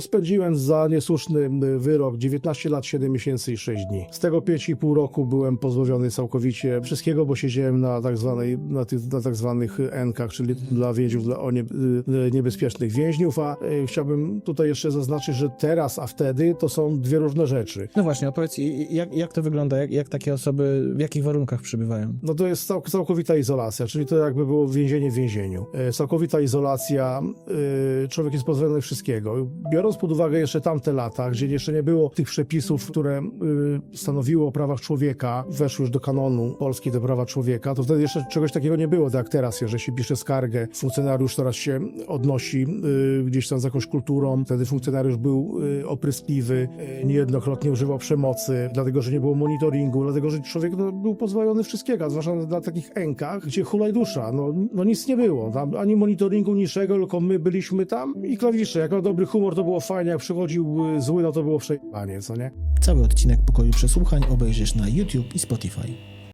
Spędziłem za niesłuszny y, wyrok 19 lat, 7 miesięcy i 6 dni. Z tego 5,5 roku byłem pozbawiony całkowicie wszystkiego, bo siedziałem na tak, zwanej, na, tych, na tak zwanych N-kach, czyli dla więźniów, dla o nie, y, niebezpiecznych więźniów, a y, chciałbym tutaj jeszcze zaznaczyć, że teraz, a wtedy to są dwie różne rzeczy. No właśnie, opowiedz, jak, jak to wygląda, jak, jak takie osoby, w jakich warunkach przebywają? No to jest cał, całkowita izolacja, czyli to jakby było więzienie w więzieniu. E, Całkowita izolacja, e, człowiek jest pozbawiony wszystkiego. Biorąc pod uwagę jeszcze tamte lata, gdzie jeszcze nie było tych przepisów, które e, stanowiły o prawach człowieka, weszły już do kanonu Polski te prawa człowieka, to wtedy jeszcze czegoś takiego nie było, tak jak teraz, że się pisze skargę, funkcjonariusz teraz się odnosi e, gdzieś tam z jakąś kulturą, wtedy funkcjonariusz był e, opryskliwy, e, niejednokrotnie używał przemocy, dlatego, że nie było monitoringu, dlatego, że człowiek no, był pozbawiony wszystkiego, zwłaszcza na takich enkach, gdzie hulaj dusza, no, no nic nie było, tam ani monitoringu, niczego, tylko my byliśmy tam i klawisze, jak miał dobry humor, to było fajnie, jak przychodził y, zły, no to było przejebanie, co nie? Cały odcinek Pokoju Przesłuchań obejrzysz na YouTube i Spotify.